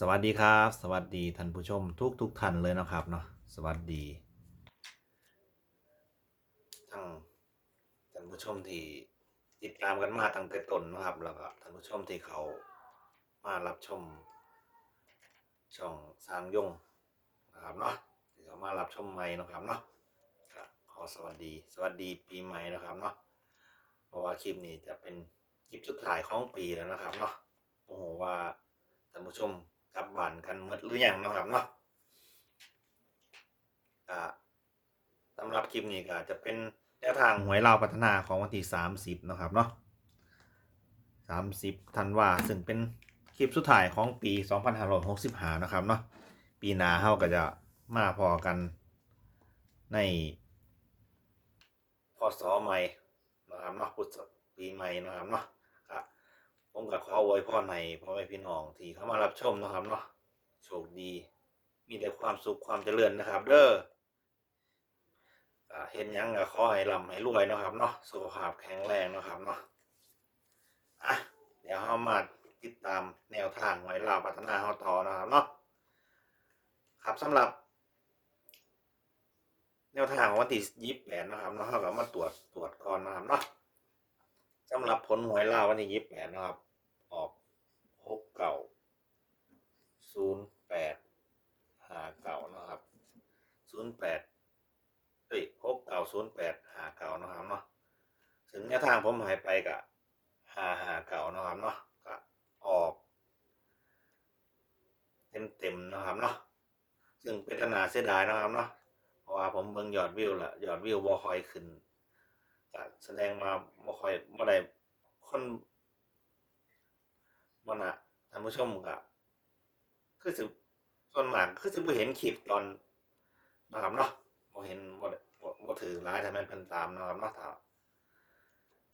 สวัสดีครับ สวัสดีท่านผู้ชมทุกทุกท่านเลยนะครับเนาะสวัสดีทั้งท่านผู้ชมที่ติดตามกันมาตั้งแต่ต้นนะครับแล้วก็ท่านผู้ชมที่เขามารับชม ช่องสางยงนะครับเนาะที่เขามารับชมใหม่นะครับเนาะขอสวัสดี สวัสดีปีใหม่นะครับเนาะเพราะว่าคลิปนี้จะเป็นคลิปสุดท้ายของปีแล้วนะครับเนาะโอ้โหว่าท่านผู้ชม กลับบ้านกันหมดหรืออยังนะครับเนาะก็สำหรับคลิปนี้ก็จะเป็นแนวทางหวยลาวพัฒนาของวันที่30นะครับเนาะ30ธันวาซึ่งเป็นคลิปสุดท้ายของปี2565นห้าร้อยหกสิบห้านะครับเนาะปีหน้าเฮาก็จะมาพอกันในพศใหม่นะครับเนาะพุทธปีใหม่นะครับเนาะ ผมก็ขออวยพรในพ่อแม่พี่น้องที่เข้ามารับชมนะครับเนาะโชคดี มีแต่ความสุขความเจริญนะครับ เด้อเห็นยังก็ขอให้ร่ำให้รวยนะครับเนาะสุขภาพแข็งแรงนะครับเนาะอะเดี๋ยวเรามาติดตามแนวทางไว้ลาวพัฒนาเฮาต่อนะครับเนาะครับสำหรับ แนวทางของวันที่ยี่สิบแปดนะครับเนาะเราก็มาตรวจตรวจก่อนนะครับเนาะสำหรับผลหวยลาววันที่ยี่สิบแปดนะครับ ออกหกเก่า ศูนย์แปดหาเก่านะครับศูนย์แปดเอ้ยหกเก่าศูนย์แปดหาเก่านะครับเนาะถึงแนวทางผมหายไปกับหาหาเก่านะครับเนาะก็ออก เต็มเต็มนะครับเนาะซึ่งเป็นขนาดเสียดายนะครับเนาะเพราะว่าผมเบิ่งยอดวิวละยอดวิวบ่คอยขึ้นก็แสดงมาบ่คอยบ่ได้คนบ่น่ะท่านผู้ชมก็ คือสิส่วนมากคือสิบ่เห็นคลิปตอนนะครับเนาะบ่เห็นบ่บ่บ่ถือหลายถ้าแม่นเพิ่นตามนะครับเนาะถ้า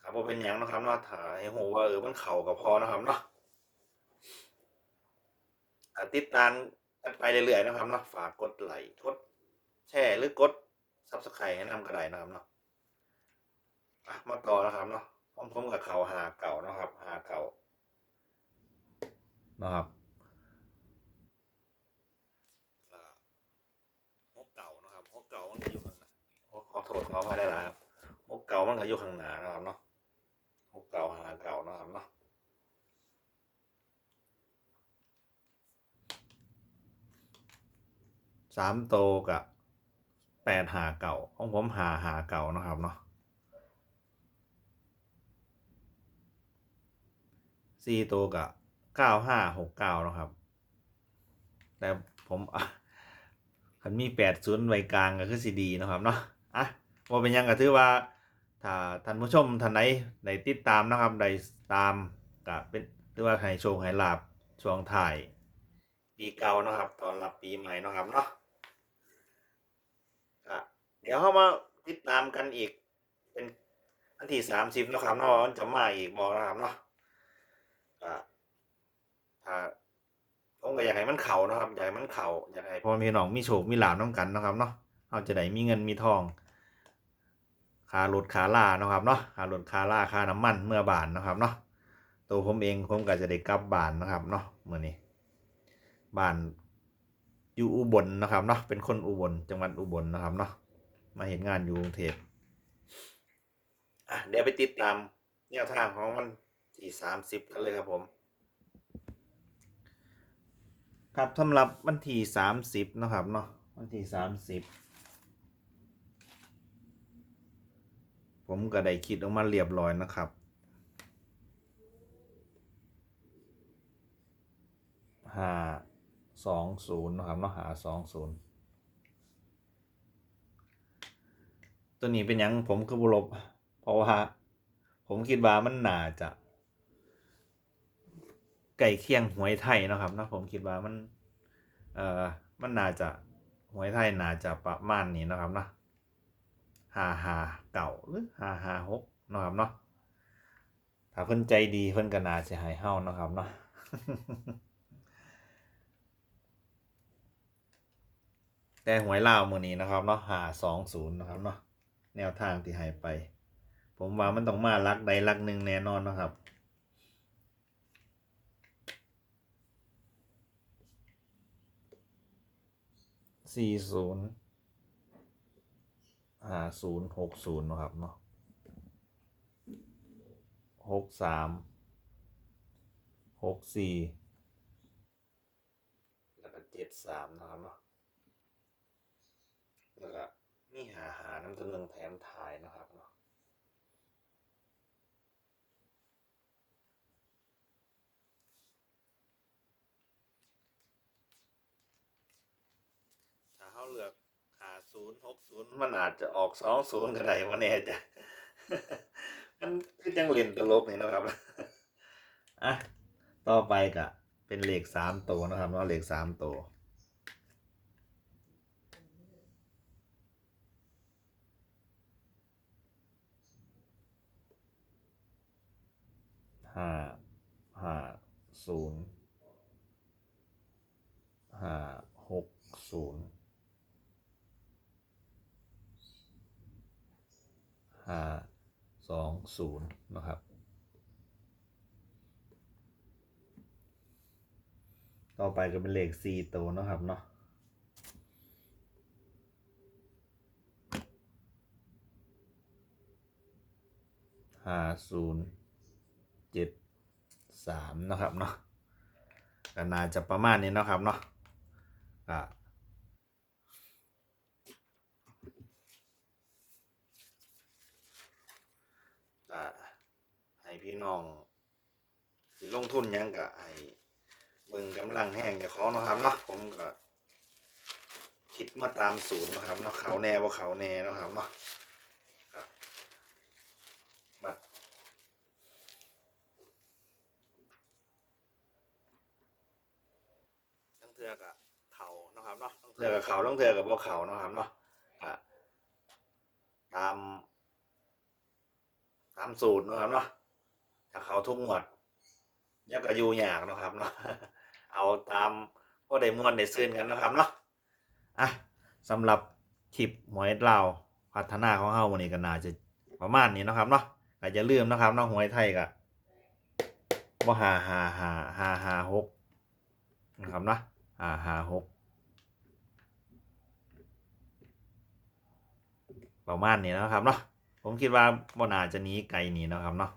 ครับบ่เป็นหยังนะครับเนาะถ้าให้ฮู้ว่าเออมันเข้าก็พอนะครับเนาะติดตามกันไปเรื่อยๆนะครับเนาะฝากกดไลค์กดแชร์หรือกด subscribe ให้นำกระไดนะครับเนาะมาต่อนะครับเนาะผมผมกับเขาหาเก่านะครับ หาเก่านะครับอ่าหกเก่านะครับหกเก่ามันก็อยู่ข้างหน้าขอขอ โทษขออภัยได้แล้วครับหกเก่ามันก็อยู่ข้างหน้านะครับเนาะหกเก่าหาเก่านะครับเนาะสามโตกับแปดหาเก่าของผมหาหาเก่านะครับเนาะสี่โตกับเก้าห้าหกเก้านะครับ แต่ผมอะคันมีแปดศูนย์ไว้กลางก็คือสีดีนะครับเนาะอะ ว่าเป็นยังก็ถือว่าถ้าท่านผู้ชมท่านไหนได้ติดตามนะครับได้ตามก็เป็นถือว่าให้โชคให้ลาบช่วงถ่ายปีเก่านะครับ ตอนรับปีใหม่นะครับเนาะอะเดี๋ยวเข้ามาติดตามกันอีก เป็นอันที่สามสิบนะครับเนาะจะมาอีกบอกนะครับเนาะอะถ้าผมก็อยากให้มันเข่านะครับอยากให้มันเข่าอยากให้พ่อแม่พี่น้องมีโชคมีลาบน้ำกันนะครับเนาะเอาจะได้มีเงินมีทอง ค่ารถค่าล่านะครับเนาะค่ารถค่าล่าค่าน้ำมันเมื่อบานนะครับเนาะตัวผมเองผมก็จะได้กลับบ้านนะครับเนาะเมื่อนี้บ้านอยู่อุบลนะครับเนาะเป็นคนอุบลจังหวัดอุบลนะครับเนาะมาเห็นงานอยู่กรุงเทพเดี๋ยวไปติดตามแนวทางของวันที่สามสิบกันเลยครับผม ครับสำหรับวันที่สามสิบนะครับเนาะวันที่สามสิบ ผมก็ได้คิดออกมาเรียบร้อยนะครับ หาสองศูนย์นะครับเนาะหาสองศูนย์ตัวนี้เป็นยังผมคือบุลบ เพราะว่าผมคิดว่ามันน่าจะไก่เคียงหวยไทยนะครับนะผมคิดว่ามัน เอ่อ มันน่าจะหวยไทยน่าจะประมาณนี้นะครับนะ หาหาเก่าหรือหาหาหกนะครับเนาะถ้าเพิ่นใจดีเพิ่นก็น่าจะให้เฮานะครับเนาะแต่หวยลาวมือนี้นะครับเนาะหาสองศูนย์นะครับเนาะแนวทางที่ให้ไป ผมว่ามันต้องมาลักใดลักหนึ่งแน่นอนนะครับสี่ศูนย์ ห้าศูนย์หกศูนย์นะครับเนาะหกสามหกสี่แล้วก็เจ็ดสามนะครับเนาะแล้วก็นี่หาหาน้ำตัวหนึ่งแถมถ่ายนะครับเนาะถ้าเขาเลือกหาศู นย์หกศูนย์มันอาจจะออกสองศูนย์ก็ได้วันนี้จะมันคือจังเล่นตลกนี่นะครับอะต่อไปก็เป็นเหลขสามตัวนะครับเนาะเหลขสามตัวห้าห้าศูนย์ห้าหกศูนย์ ห้าสองศูนย์นะครับ ต่อไปก็เป็นเลขสี่ตัวนะครับเนาะห้าศูนย์เจ็ดสามนะครับเนาะก็น่าจะประมาณนี้นะครับเนาะก็ก็ให้ พี่น้องสิลงทุนยังก็ให้เบิ่งกำลังแห้งเดี๋ยวของเนาะครับเนาะผมก็คิดมาตามสูตรนะครับเนาะเขาแน่ว่าเขาแน่นะครับเนาะครับบัดทั้งเทือกับเขาเนาะครับเนาะทั้งเทือกับเขาทั้งเทือกับพวกเขาเนาะครับเนาะตามตามสูตรเนาะครับเนาะ ถ้าเขาทุกงวดยักก็อยู่ยากนะครับเนาะเอาตามพ่อได้มวนได้ซื่นกันนะครับเนาะอะสำหรับคลิปหมวยเราวพัฒนาของเฮาวันนี้ก็น่าจะประมาณนี้นะครับเนาะก็จะลืมนะครับเนาะหวยไทยก็บ่หาหาหาหาหาหกนะครับเนาะหาหาหกประมาณนี้นะครับเนาะผมคิดว่าบ่น่าจะหนีไกลหนีนะครับเนาะ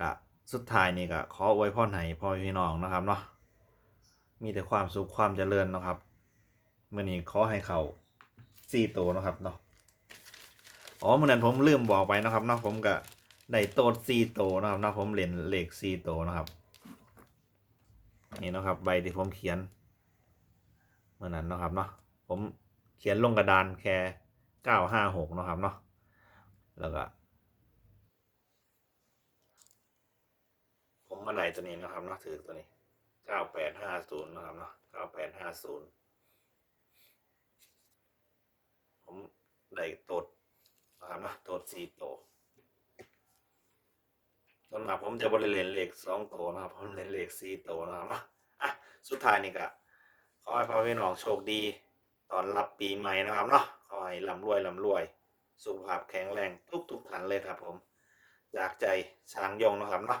ก็สุดท้ายนี่ก็ขออวยพรให้พ่อพี่น้องนะครับเนาะมีแต่ความสุขความเจริญนะครับเมื่อนี้ขอให้เขาสี่ตัวเนะครับเนาะอ๋อเมื่อนั้นผมลืมบอกไปนะครับเนาะผมก็ได้โตดสี่ตัวนะครับเนาะผมเล่นเลขสี่ตัวนะครับนี่นะครับใบที่ผมเขียนเมื่อนั้นนะครับเนาะผมเขียนลงกระดานแค่เก้าห้าหกนะครับเนาะแล้วก็ ผมมาไหนตัวนี้นะครับเนาะถือตัวนี้เก้าแปดห้าศูนย์นะครับเนาะเก้าแปดห้าศูนย์ผมได้ตดนะครับเนาะตดสี่โตวสำหรับผมจะบริเลนเลขสองโตวนะครับผมเลนเลขสี่โตวนะครับเนาะอะสุดท้ายนี่ก็ขอให้พ่อพี่น้องโชคดีตอนรับปีใหม่นะครับเนาะขอให้ร่ำรวยร่ำรวย สุขภาพแข็งแรงทุกทุกๆท่านเลยครับผม จากใจช้างยงนะครับเนาะ